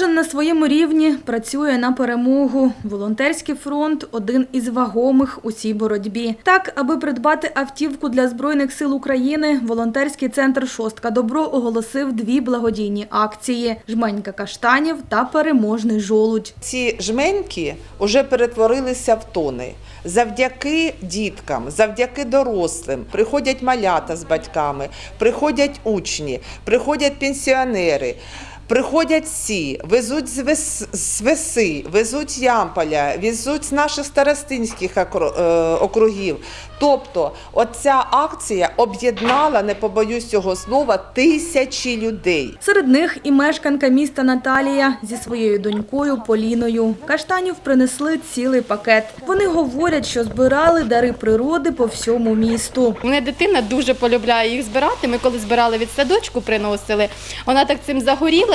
Кожен на своєму рівні працює на перемогу. Волонтерський фронт один із вагомих у цій боротьбі. Так, аби придбати автівку для збройних сил України, волонтерський центр Шостка Добро оголосив дві благодійні акції: жменька каштанів та переможний жолудь. Ці жменьки вже перетворилися в тони. Завдяки діткам, завдяки дорослим приходять малята з батьками, приходять учні, приходять пенсіонери. Приходять всі, везуть з вес, з веси, везуть Ямполя, везуть з наших старостинських е, округів. Тобто, оця акція об'єднала, не побоюсь цього слова, тисячі людей. Серед них і мешканка міста Наталія зі своєю донькою Поліною. Каштанів принесли цілий пакет. Вони говорять, що збирали дари природи по всьому місту. Мене дитина дуже полюбляє їх збирати. Ми коли збирали від садочку, приносили. Вона так цим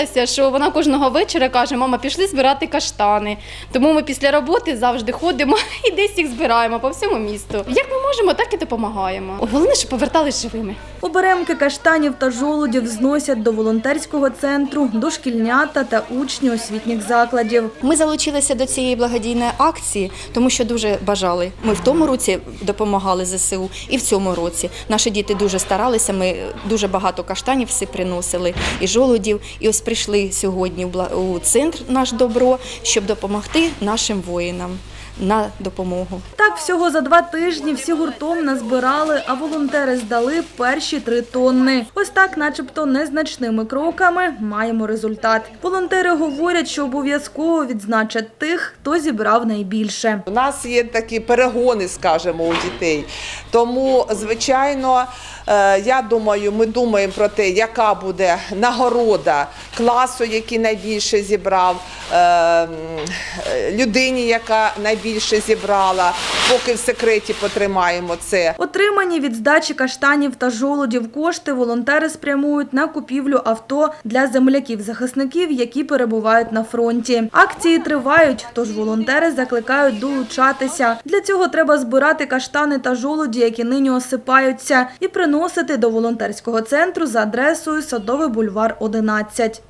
загорілася, що вона кожного вечора каже: мама, пішли збирати каштани. Тому ми після роботи завжди ходимо і десь їх збираємо по всьому місту. Як ми можемо, так і допомагаємо. Головне, щоб повертались живими. Оберемки каштанів та жолудів зносять до волонтерського центру, дошкільнята та учні освітніх закладів. Ми залучилися до цієї благодійної акції, тому що дуже бажали. Ми в тому році допомагали ЗСУ, і в цьому році наші діти дуже старалися. Ми дуже багато каштанів всі приносили і жолудів. І ось прийшли сьогодні у центр наш добро, щоб допомогти нашим воїнам на допомогу. Так всього за два тижні всі гуртом назбирали, а волонтери здали перші три тонни. Ось так, начебто, незначними кроками маємо результат. Волонтери говорять, що обов'язково відзначать тих, хто зібрав найбільше. У нас є такі перегони, скажімо, у дітей. Тому, звичайно, е, я думаю, ми думаємо про те, яка буде нагорода класу, який найбільше зібрав, е, людині, яка найбільше зібрала. Поки в секреті потримаємо це. Отримані від здачі каштанів та жолудів кошти волонтери спрямують на купівлю авто для земляків-захисників, які перебувають на фронті. Акції тривають, тож волонтери закликають долучатися. Для цього треба збирати каштани та жолуді, які нині осипаються, і приносити до волонтерського центру за адресою Садовий бульвар 11.